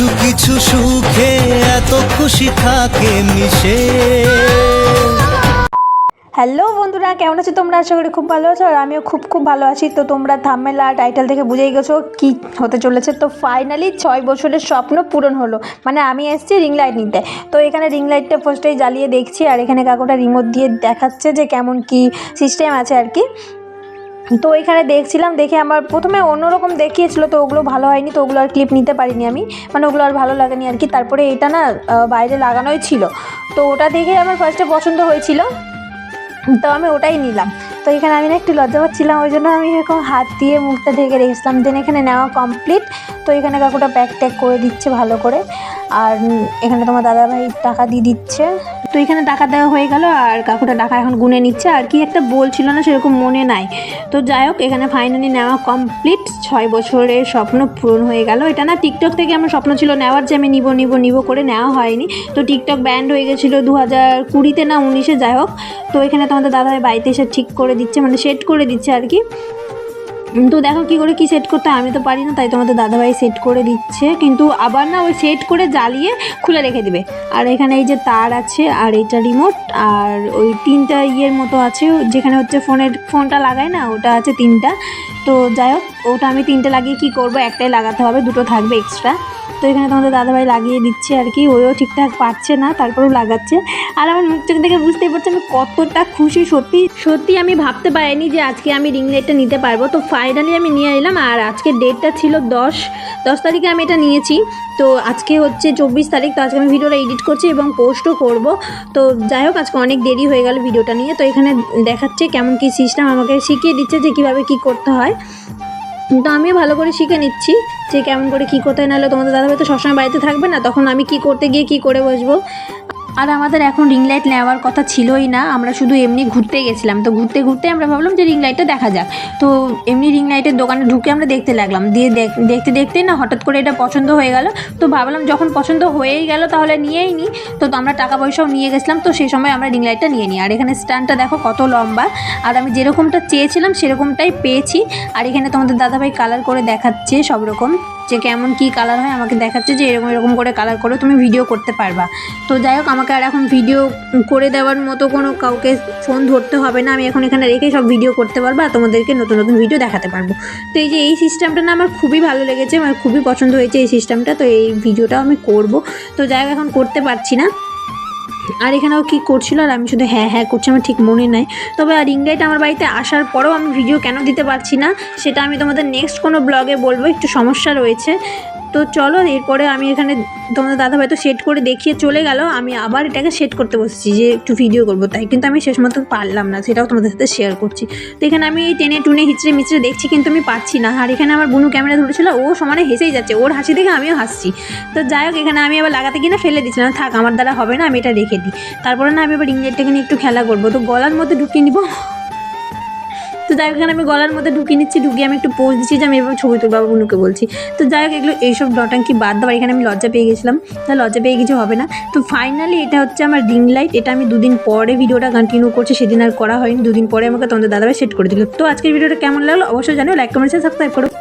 কিছু কিছু সুখে এত খুশি থাকে মিশে। হ্যালো বন্ধুরা, কেমন আছো তোমরা? আশা করি খুব ভালো আছো, আর আমিও খুব খুব ভালো আছি। তো তোমরা থাম্বেল আর টাইটেল থেকে বুঝেই গেছো কি হতে চলেছে। তো ফাইনালি ছয় বছরের স্বপ্ন পূরণ হলো। মানে আমি এসেছি রিং লাইট নিতে। তো এখানে রিং লাইটটা ফার্স্টেই জ্বালিয়ে দেখছি, আর এখানে কাকুটা রিমোট দিয়ে দেখাচ্ছে যে কেমন কি সিস্টেম আছে আর কি। তো এখানে দেখছিলাম, দেখে আমার প্রথমে অন্যরকম দেখিয়েছিল, তো ওগুলো ভালো হয়নি, তো ওগুলো আর ক্লিপ নিতে পারিনি আমি। মানে ওগুলো আর ভালো লাগেনি আর কি। তারপরে এটা না বাইরে লাগানোই ছিল। তো ওটা দেখে আমার ফার্স্টে পছন্দ হয়েছিল। তো আমি ওটাই নিলাম। তো এখানে আমি না একটু লজ্জা পাচ্ছিলাম, ওই জন্য আমি এরকম হাত দিয়ে মুখটা ঢেকে রেখেছিলাম। দেন এখানে নেওয়া কমপ্লিট তো এখানে কাকুটা প্যাক ট্যাক করে দিচ্ছে ভালো করে। আর এখানে তোমার দাদাভাই টাকা দিয়ে দিচ্ছে। তো এখানে টাকা দেওয়া হয়ে গেল আর কাকুটা টাকা এখন গুনে নিচ্ছে। আর কি একটা বলছিল না, সেরকম মনে নাই। তো যাই হোক, এখানে ফাইনালি নেওয়া কমপ্লিট ছয় বছরের স্বপ্ন পূরণ হয়ে গেল। এটা না টিকটক থেকে আমার স্বপ্ন ছিল নেওয়ার যে আমি নিব নিব নিব করে নেওয়া হয়নি। তো টিকটক ব্যান্ড হয়ে গেছিল দু হাজার কুড়িতে না উনিশে, যাই হোক। তো এখানে তোমাদের দাদাভাই বাড়িতে এসে ঠিক করে দিচ্ছে মানে সেট করে দিচ্ছে আর কি। তো দেখো কি করে কি সেট করতে আমি তো পারি না, তাই তোমাদের দাদাভাই সেট করে দিচ্ছে। কিন্তু আবার না ওই সেট করে জ্বালিয়ে খুলে রেখে দিবে। আর এখানে এই যে তার আছে আর এইটা রিমোট আর ওই তিনটা ইয়ের মতো আছে, যেখানে হচ্ছে ফোনের, ফোনটা লাগায় না, ওটা আছে তিনটা। তো যাই হোক, ওটা আমি তিনটে লাগিয়ে কি করব? একটাই লাগাতে হবে, দুটো থাকবে এক্সট্রা তো এখানে তোমাদের দাদাভাই লাগিয়ে দিচ্ছে আর কি। ওইও ঠিকঠাক পারছে না, তারপরেও লাগাচ্ছে। আর আমার মুখ চোখ দেখে বুঝতেই পারছি আমি কতটা খুশি, সত্যি। সত্যি আমি ভাবতে পারিনি যে আজকে আমি রিং লাইটটা নিতে পারব। তো ফাইনালি আমি নিয়ে এলাম আর আজকে ডেটটা ছিল দশ। দশ তারিখে আমি এটা নিয়েছি। তো আজকে হচ্ছে চব্বিশ তারিখ, তো আজকে আমি ভিডিওটা এডিট করছি এবং পোস্টও করব। তো যাই হোক, আজকে অনেক দেরি হয়ে গেল ভিডিওটা নিয়ে। তো এখানে দেখাচ্ছে কেমন কি সিস্টেম আমাকে শিখিয়ে দিচ্ছে যে কীভাবে কী করতে হয়। তো আমিও ভালো করে শিখে নিচ্ছি যে কেমন করে কী করতে নাহলে তোমাদের দাদাভাই তো সবসময় বাড়িতে থাকবে না, তখন আমি কি করতে গিয়ে কি করে বসবো? আর আমাদের এখন রিং লাইট নেওয়ার কথা ছিলই না, আমরা শুধু এমনি ঘুরতে গেছিলাম। তো ঘুরতে ঘুরতে আমরা ভাবলাম যে রিং লাইটটা দেখা যাক। তো এমনি রিং লাইটের দোকানে ঢুকে আমরা দেখতে লাগলাম। দিয়ে দেখ- দেখতে দেখতেই না হঠাৎ করে এটা পছন্দ হয়ে গেল। তো ভাবলাম যখন পছন্দ হয়েই গেল তাহলে নিয়েই নিই তো আমরা টাকা পয়সাও নিয়ে গেছিলাম, তো সেই সময় আমরা রিং লাইটটা নিয়ে নিই আর এখানে স্ট্যান্ডটা দেখো কত লম্বা। আর আমি যেরকমটা চেয়েছিলাম সেরকমটাই পেয়েছি। আর এখানে তোমাদের দাদাভাই কালার করে দেখাচ্ছে সব রকম যে কেমন কি কালার হয়, আমাকে দেখাচ্ছে যে এরকম এরকম করে কালার করো, তুমি ভিডিও করতে পারবা। তো যাই হোক, আমাকে আর এখন ভিডিও করে দেওয়ার মতো কোনো কাউকে ফোন ধরতে হবে না। আমি এখন এখানে রেখে সব ভিডিও করতে পারব আর তোমাদেরকে নতুন নতুন ভিডিও দেখাতে পারব। তো এই যে এই সিস্টেমটা না আমার খুবই ভালো লেগেছে, আমার খুবই পছন্দ হয়েছে এই সিস্টেমটা তো এই ভিডিওটাও আমি করব। তো যাই হোক, এখন করতে পারছি না। আর এখানেও কী করছিল আর আমি শুধু হ্যাঁ হ্যাঁ করছি, আমার ঠিক মনে নাই। তবে আর রিংলাইট আমার বাড়িতে আসার পরেও আমি ভিডিও কেন দিতে পারছি না, সেটা আমি তোমাদের নেক্সট কোনো ব্লগে বলব, একটু সমস্যা রয়েছে। তো চলো, এরপরে আমি এখানে তোমাদের দাদাভাই তো সেট করে দেখিয়ে চলে গেল। আমি আবার এটাকে সেট করতে বসেছি যে একটু ভিডিও করব। তাই কিন্তু আমি শেষ মতো পারলাম না, সেটাও তোমাদের সাথে শেয়ার করছি। তো এখানে আমি এই টেনে টুনে হিচড়ে মিচড়ে দেখছি কিন্তু আমি পারছি না। আর এখানে আমার বুনু ক্যামেরা ধরেছিল, ও সমানে হেসেই যাচ্ছে, ওর হাসি দেখে আমিও হাসছি। তো যাই হোক, এখানে আমি আবার লাগাতে গিয়ে না ফেলে দিচ্ছিলাম থাক, আমার দ্বারা হবে না, আমি এটা রেখে দিই। তারপরে না আমি আবার রিংলাইটটাকে নিয়ে একটু খেলা করব। তো গলার মধ্যে ঢুকিয়ে নিবো। তো যাই হোক, এখানে আমি গলার মধ্যে ঢুকিয়ে নিচ্ছি, ঢুকিয়ে আমি একটু পোজ দিচ্ছি যে আমি এভাবে ছবি তুলবো বাবুকে বলছি। তো যাই হোক, এগুলো এইসব ডটাঙ্কি বাদ দেওয়ার এখানে আমি লজ্জা পেয়ে গেছিলাম। তা লজ্জা পেয়ে কিছু হবে না। তো ফাইনালি এটা হচ্ছে আমার রিং লাইট এটা আমি দুদিন পরে ভিডিওটা কন্টিনিউ করছি, সেদিন আর করা হয়নি। দুদিন পরে আমাকে তোমাদের দাদাভাই সেট করে দিল। তো আজকের ভিডিওটা কেমন লাগল? অবশ্যই জানো লাইক কমেন্ট সাবস্ক্রাইব করো।